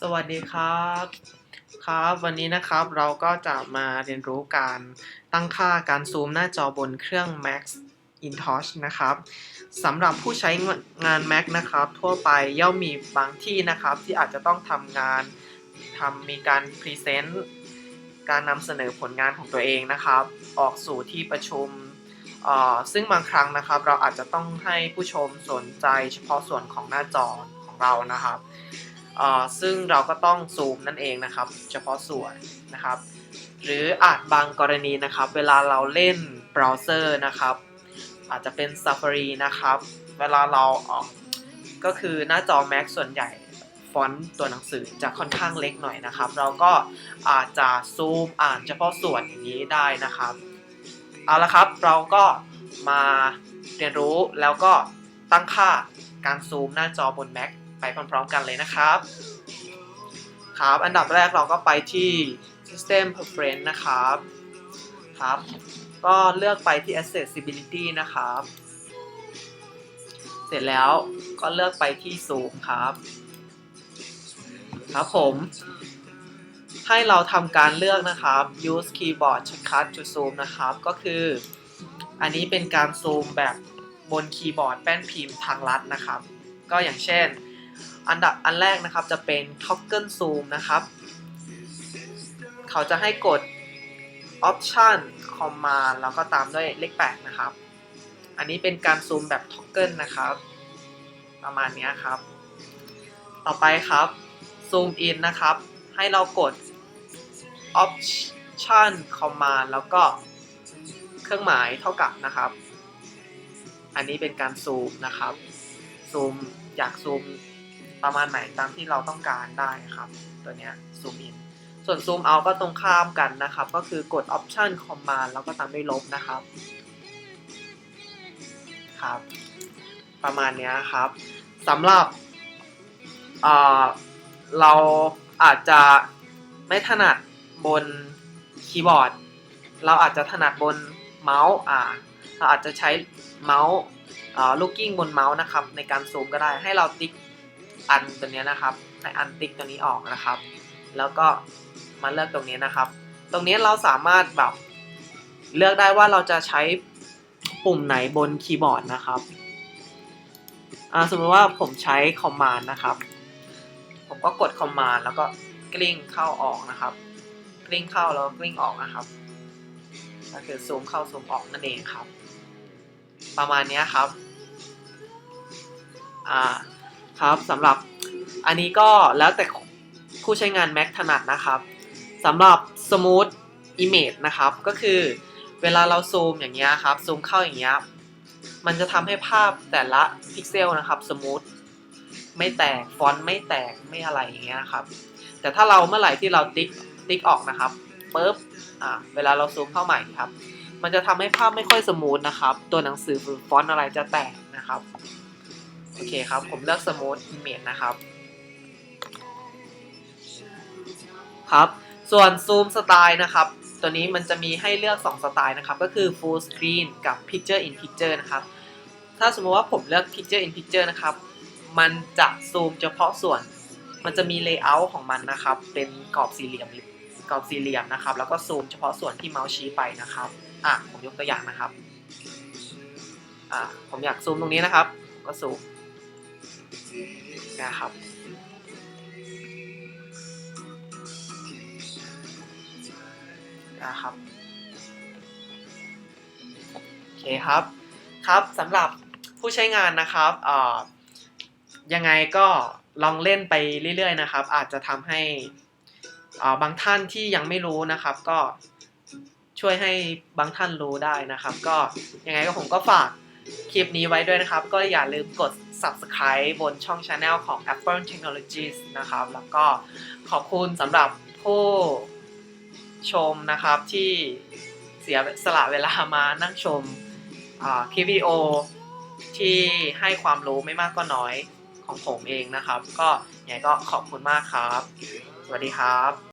สวัสดีครับครับ วันนี้นะครับเราก็จะมาเรียนรู้การตั้งค่าการซูมหน้าจอบนเครื่อง Mac Intosh นะครับสำหรับผู้ใช้งาน Mac นะครับ ทั่วไปย่อมมีบางที่นะครับ ที่อาจจะต้องทำงานทำมีการพรีเซนต์การนำเสนอผลงานของตัวเองนะครับ ออกสู่ที่ประชุมเอ่อซึ่งบางครั้งนะครับ เราอาจจะต้องให้ผู้ชมสนใจเฉพาะส่วนของหน้าจอของเรานะครับ ซึ่งเราก็ต้องซูมนั่นเองนะครับ เฉพาะส่วนนะครับ หรืออาจบางกรณีนะครับ เวลาเราเล่นเบราว์เซอร์นะครับ อาจจะเป็น Safari นะครับ เวลาเราออกก็คือหน้าจอ Mac ส่วนใหญ่ฟอนต์ตัวหนังสือจะค่อนข้างเล็กหน่อยนะครับ เราก็อาจจะซูมอ่านเฉพาะส่วนอย่างนี้ได้นะครับเอาละครับเราก็มาเรียนรู้แล้วก็ตั้งค่าการซูมหน้าจอบน Mac ไปพร้อมๆกันเลยนะครับ ครับ อันดับแรกเราก็ไปที่ System Preference นะครับ ครับ ก็เลือกไปที่ Accessibility นะครับ เสร็จแล้วก็เลือกไปที่ Zoom ครับ ครับผม ให้เราทำการเลือกนะครับ use keyboard shortcut to zoom นะครับ ก็คือ อันนี้เป็นการซูมแบบบนคีย์บอร์ดแป้นพิมพ์ทางลัดนะครับ ก็อย่างเช่น อันดับอันแรกนะครับจะเป็น toggle zoom นะครับ เขาจะให้กด option command แล้วก็ตามด้วยเลข 8 นะครับ อันนี้เป็นการซูมแบบ toggle นะครับ ประมาณนี้ครับ ต่อไปครับ zoom in นะครับ ให้เรากด option command แล้วก็เครื่องหมายเท่ากับนะครับ อันนี้เป็นการซูมนะครับ ซูมอยากซูม ประมาณไหนตามที่เราต้องการได้ครับ ตัวเนี้ยซูมอินส่วนซูมเอาก็ตรงข้ามกันนะครับ ก็คือกด option command แล้วก็ตามด้วยลบนะครับครับ ประมาณนี้ครับสำหรับเเราอาจจะไม่ถนัดบนคีย์บอร์ด เราอาจจะถนัดบนเมาส์อ่าเราอาจจะใช้เมาส์ลูกกิ้งบนเมาส์นะครับในการซูมก็ได้ให้เราติ๊ก อันตัวนี้นะครับให้อันติ๊กตัวนี้ออกนะครับ แล้วก็มาเลือกตรงนี้นะครับ ตรงนี้เราสามารถแบบเลือกได้ว่าเราจะใช้ปุ่มไหนบนคีย์บอร์ดนะครับสมมติว่าผมใช้ command นะครับ ผมก็กด command แล้วก็กลิ้งเข้าออกนะครับ กลิ้งเข้าแล้วก็กลิ้งออกนะครับก็คือซูมเข้าซูมออกนั่นเองครับ ประมาณนี้ครับ อ่า ครับสำหรับอันนี้ก็แล้วแต่ผู้ใช้งาน Mac ถนัดนะครับสำหรับ Smooth Image นะครับ ก็คือเวลาเราซูมอย่างเงี้ยครับซูมเข้าอย่างเงี้ยมันจะทำให้ภาพแต่ละพิกเซลนะครับสมูทไม่แตกฟอนต์ไม่แตกไม่อะไรอย่างเงี้ยครับ แต่ถ้าเราเมื่อไหร่ที่เราติ๊กติ๊กออกนะครับปุ๊บอ่าเวลาเราซูมเข้าใหม่ครับ มันจะทำให้ภาพไม่ค่อยสมูทนะครับ ตัวหนังสือหรือฟอนต์อะไรจะแตกนะครับ โอเคครับ ผมเลือก Smooth Image นะครับ ครับ ส่วนซูมสไตล์นะครับ ตัวนี้มันจะมีให้เลือก 2 สไตล์นะครับ ก็คือ Full Screen กับ Picture in Picture นะครับ ถ้าสมมติว่าผมเลือก Picture in Picture นะครับ มันจะซูมเฉพาะส่วน มันจะมี Layout ของมันนะครับ เป็นกรอบสี่เหลี่ยมกรอบสี่เหลี่ยมนะครับ แล้วก็ซูมเฉพาะส่วนที่เมาส์ชี้ไปนะครับ อะ ผมยกตัวอย่างนะครับ อะ ผมอยากซูมตรงนี้นะครับผมก็ซูม นะครับ นะครับ โอเคครับ ครับสำหรับผู้ใช้งานนะครับเอ่อยังไงก็ลองเล่นไปเรื่อยๆนะครับ อาจจะทำให้อ่าบางท่านที่ยังไม่รู้นะครับ ก็ช่วยให้บางท่านรู้ได้นะครับ ก็ยังไงก็ผมก็ฝากคลิปนี้ไว้ด้วยนะครับ ก็อย่าลืมกด subscribe บนช่อง Channel ของ Apple Technologies นะครับ แล้วก็ขอบคุณสำหรับผู้ชมนะครับที่เสียสละเวลามานั่งชมคลิปวิดีโอที่ให้ความรู้ไม่มากก็น้อยของผมเองนะครับ ก็ยังไงก็ขอบคุณมากครับ สวัสดีครับ